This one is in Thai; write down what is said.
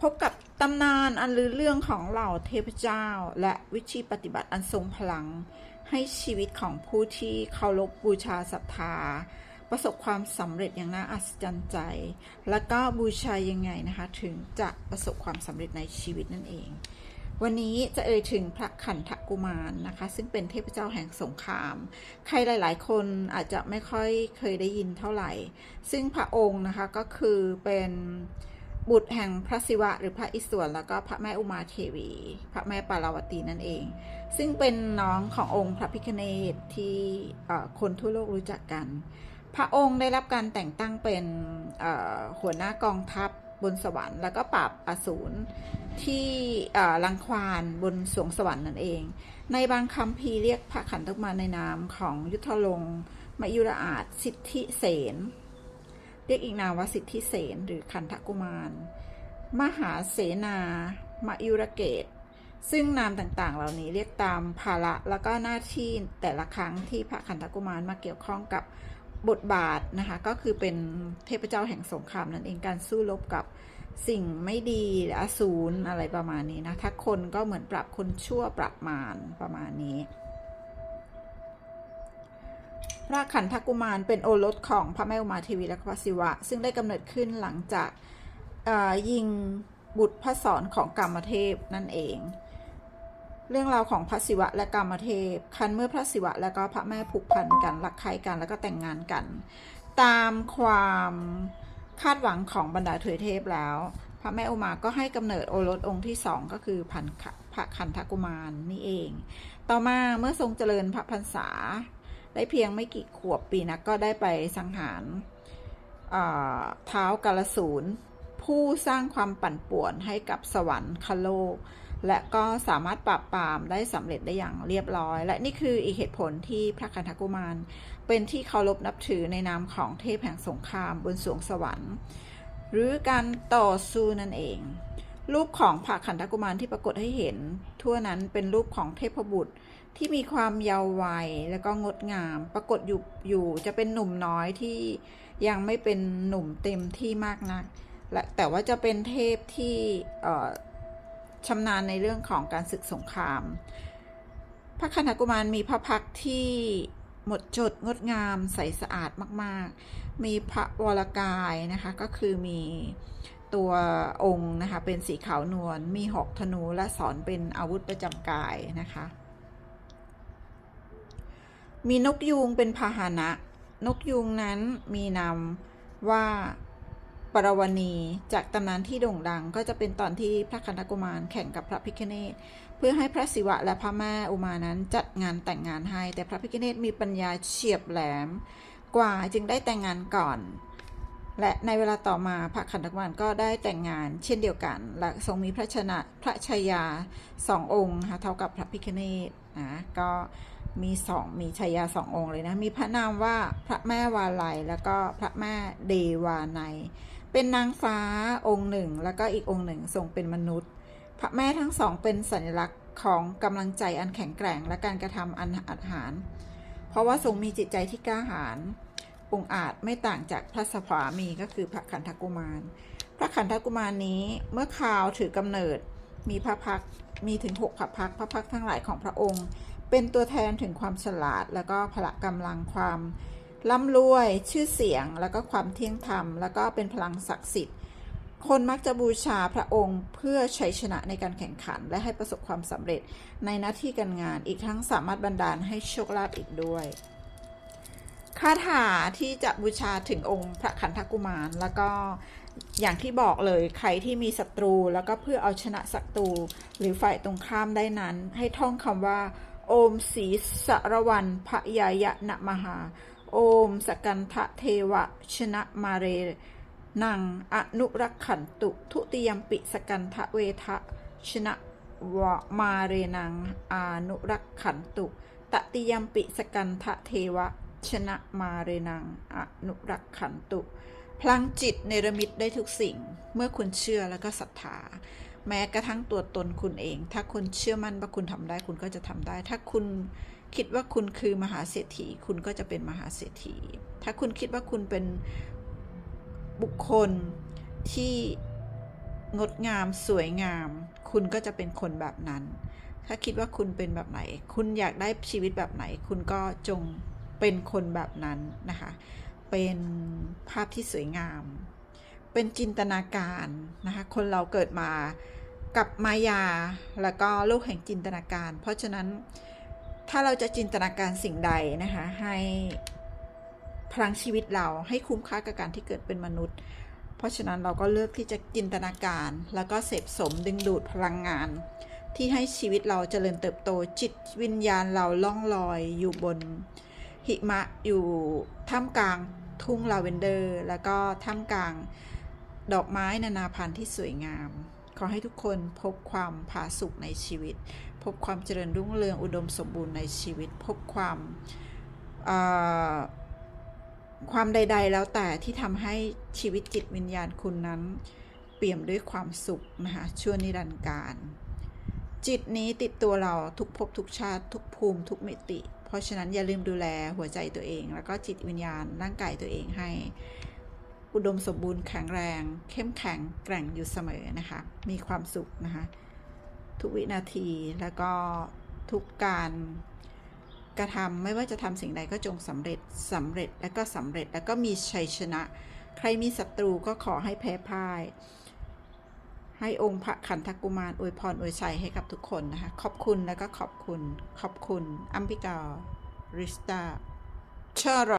พบกับตำนานอันลือเรื่องของเหล่าเทพเจ้า และวิธีปฏิบัติอันทรงพลัง ให้ชีวิตของผู้ที่เคารพบูชาศรัทธา ประสบความสำเร็จอย่างน่าอัศจรรย์ใจ แล้วก็บูชายังไงนะคะ ถึงจะประสบความสำเร็จในชีวิตนั่นเอง วันนี้จะเอ่ยถึงพระขันธกุมารนะคะ ซึ่งเป็นเทพเจ้าแห่งสงคราม ใครหลาย ๆ คนอาจจะไม่ค่อยเคยได้ยินเท่าไหร่ ซึ่งพระองค์นะคะก็คือเป็น บุตรแห่งพระศิวะหรือพระอิศวรแล้วก็พระแม่อุมาเทวี พระแม่ปาราวตีนั่นเอง ซึ่งเป็นน้องขององค์พระพิฆเนศที่คนทั่วโลกรู้จักกัน พระองค์ได้รับการแต่งตั้งเป็นหัวหน้ากองทัพบนสวรรค์ แล้วก็ปราบอสูรที่เอ่อรังควานบนสวงสวรรค์นั่นเอง ในบางคำพีเรียกพระขันธกุมารในนามของยุทธลงค์มยุรอาจสิทธิเสน เรียกอีกนามว่าสิทธิเสนหรือขันธกุมาร มหาเสนามายุรเกต ซึ่งนามต่างๆ เหล่านี้เรียกตามภาระแล้วก็หน้าที่แต่ละครั้งที่พระขันธกุมารมาเกี่ยวข้องกับบทบาทนะคะก็คือเป็นเทพเจ้าแห่งสงครามนั่นเองการสู้รบกับสิ่งไม่ดีอสูรอะไรประมาณนี้นะถ้าคนก็เหมือนปรับคนชั่วปรับมารประมาณนี้ พระขันธกุมารเป็นโอรสของพระแม่อุมาเทวีและพระศิวะ ซึ่งได้กำเนิดขึ้นหลังจากยิงบุตรพระสอนของกรรมเทพนั่นเอง เรื่องราวของพระศิวะและกรรมเทพ คันเมื่อพระศิวะและก็พระแม่ผูกพันกันรักใคร่กันแล้วก็แต่งงานกัน ตามความคาดหวังของบรรดาเถรเทพแล้ว พระแม่อุมาก็ให้กำเนิดโอรสองค์ที่สองก็คือพันพระขันธกุมารนี่เอง ต่อมาเมื่อทรงเจริญพระพรรษา ได้เพียงไม่กี่ขวบปีนักก็ได้ไปสังหารเท้ากาลสูรผู้สร้างความปั่นป่วนให้กับสวรรคโลก และก็สามารถปราบปรามได้สำเร็จได้อย่างเรียบร้อย และนี่คืออีกเหตุผลที่พระคันธกุมาร เป็นที่เคารพนับถือในนามของเทพแห่งสงครามบนสวงสวรรค์ หรือการต่อสู้นั่นเอง รูปของพระขันธกุมารที่ปรากฏให้เห็น ทั่วนั้นเป็นรูปของเทพบุตร ที่มีความเยาว์วัยและก็งดงาม ปรากฏอยู่อยู่จะเป็นหนุ่มน้อยที่ยังไม่เป็นหนุ่มเต็มที่มากนัก และแต่ว่าจะเป็นเทพที่ชำนาญในเรื่องของการศึกสงคราม พระคณกุมารมีพระพักที่หมดจดงดงามใสสะอาดมาก ๆ มีพระวรกายนะคะก็คือมีตัวองค์นะคะเป็นสีขาวนวลมีหอกธนูและสอนเป็นอาวุธประจำกายนะคะ มีนกยูงเป็นพาหนะ นกยูงนั้นมีนามว่าปรวณีจากตำนานที่โด่งดังก็จะเป็นตอนที่พระคันธกุมารแข่งกับพระพิฆเนศเพื่อให้พระศิวะและพระแม่อุมานั้นจัดงานแต่งงานให้ แต่พระพิฆเนศมีปัญญาเฉียบแหลมกว่าจึงได้แต่งงานก่อน และในเวลาต่อมาพระขันธกุมารก็ได้แต่งงานเช่นเดียวกัน และทรงมีพระชนะพระชายาสององค์นะคะเท่ากับพระพิฆเนศนะก็ มีสองมีชายาสององค์เลยนะ มีพระนามว่าพระแม่วาลัยแล้วก็พระแม่เดวานัยเป็นนางฟ้าองค์หนึ่ง แล้วก็อีกองค์หนึ่งทรงเป็นมนุษย์ พระแม่ทั้งสองเป็นสัญลักษณ์ของกำลังใจอันแข็งแกร่ง และการกระทำอันอาหาร เพราะว่าทรงมีจิตใจที่กล้าหาญองค์อาจไม่ต่างจากพระสวามีก็คือพระขันธกุมาร พระขันธกุมารนี้เมื่อคราวถือกำเนิดมีพระพักมีถึงหกพระพักพระพักทั้งหลายของพระองค์ เป็นตัวแทนถึงความฉลาด แล้วก็พละกำลังความร่ำรวยชื่อเสียงแล้วก็ความเที่ยงธรรม แล้วก็เป็นพลังศักดิ์สิทธิ์ คนมักจะบูชาพระองค์เพื่อชัยชนะในการแข่งขัน และให้ประสบความสำเร็จในหน้าที่การงานอีกทั้งสามารถบันดาลให้โชคลาภอีกด้วยคาถาที่จะบูชาถึงองค์พระขันธกุมาร แล้วก็อย่างที่บอกเลยใครที่มีศัตรู แล้วก็เพื่อเอาชนะศัตรูหรือฝ่ายตรงข้ามได้นั้น ให้ท่องคำว่า โอมสีสรวันพยายะนะมหา โอมสกันทะเทวะชนะมาเรนังอนุรักขันตุ ทุติยมปิสกันทะเวทะชนะวะมาเรนังอนุรักขันตุ ตติยมปิสกันทะเทวะชนะมาเรนังอนุรักขันตุ พลังจิตเนรมิตได้ทุกสิ่ง เมื่อคุณเชื่อแล้วก็ศรัทธา แม้กระทั่งตัวตนคุณเอง ถ้าคุณเชื่อมั่นว่าคุณทำได้คุณก็จะทำได้ ถ้าคุณคิดว่าคุณคือมหาเศรษฐี คุณก็จะเป็นมหาเศรษฐี ถ้าคุณคิดว่าคุณเป็นบุคคลที่งดงามสวยงาม คุณก็จะเป็นคนแบบนั้น ถ้าคิดว่าคุณเป็นแบบไหน คุณอยากได้ชีวิตแบบไหน คุณก็จงเป็นคนแบบนั้นนะคะ เป็นภาพที่สวยงาม เป็นจินตนาการนะคะ คนเราเกิดมา กับมายาแล้วก็โลกแห่งจินตนาการ เพราะฉะนั้นถ้าเราจะจินตนาการสิ่งใดนะคะให้พลังชีวิตเราให้คุ้มค่ากับการที่เกิดเป็นมนุษย์ เพราะฉะนั้นเราก็เลือกที่จะจินตนาการ แล้วก็เสพสมดึงดูดพลังงาน ที่ให้ชีวิตเราเจริญเติบโตจิตวิญญาณเราล่องลอยอยู่บนหิมะอยู่ท่ามกลางทุ่งลาเวนเดอร์ แล้วก็ท่ามกลางดอกไม้นานาพันธุ์ที่สวยงาม ขอให้ทุกคนพบความผาสุกในชีวิต พบความเจริญรุ่งเรืองอุดมสมบูรณ์ในชีวิต พบความความใด ๆ แล้วแต่ที่ทำให้ชีวิตจิตวิญญาณคุณนั้น เปี่ยมด้วยความสุขนะคะชั่วนิรันดร์การ จิตนี้ติดตัวเราทุกภพทุกชาติทุกภูมิทุกมิติ เพราะฉะนั้นอย่าลืมดูแลหัวใจตัวเอง แล้วก็จิตวิญญาณร่างกายตัวเองให้ อุดมสมบูรณ์แข็งแรง เข้มแข็งแกร่งอยู่เสมอนะคะ มีความสุขนะคะ ทุกวินาทีแล้วก็ทุกการกระทำไม่ว่าจะทำสิ่งใดก็จงสำเร็จสำเร็จแล้วก็สำเร็จแล้วก็มีชัยชนะ ใครมีศัตรูก็ขอให้แพ้พ่าย ให้องค์พระขันธกุมารอวยพรอวยชัยให้กับทุกคนนะคะ ขอบคุณแล้วก็ขอบคุณ ขอบคุณ อัมพิการิสตาเชารา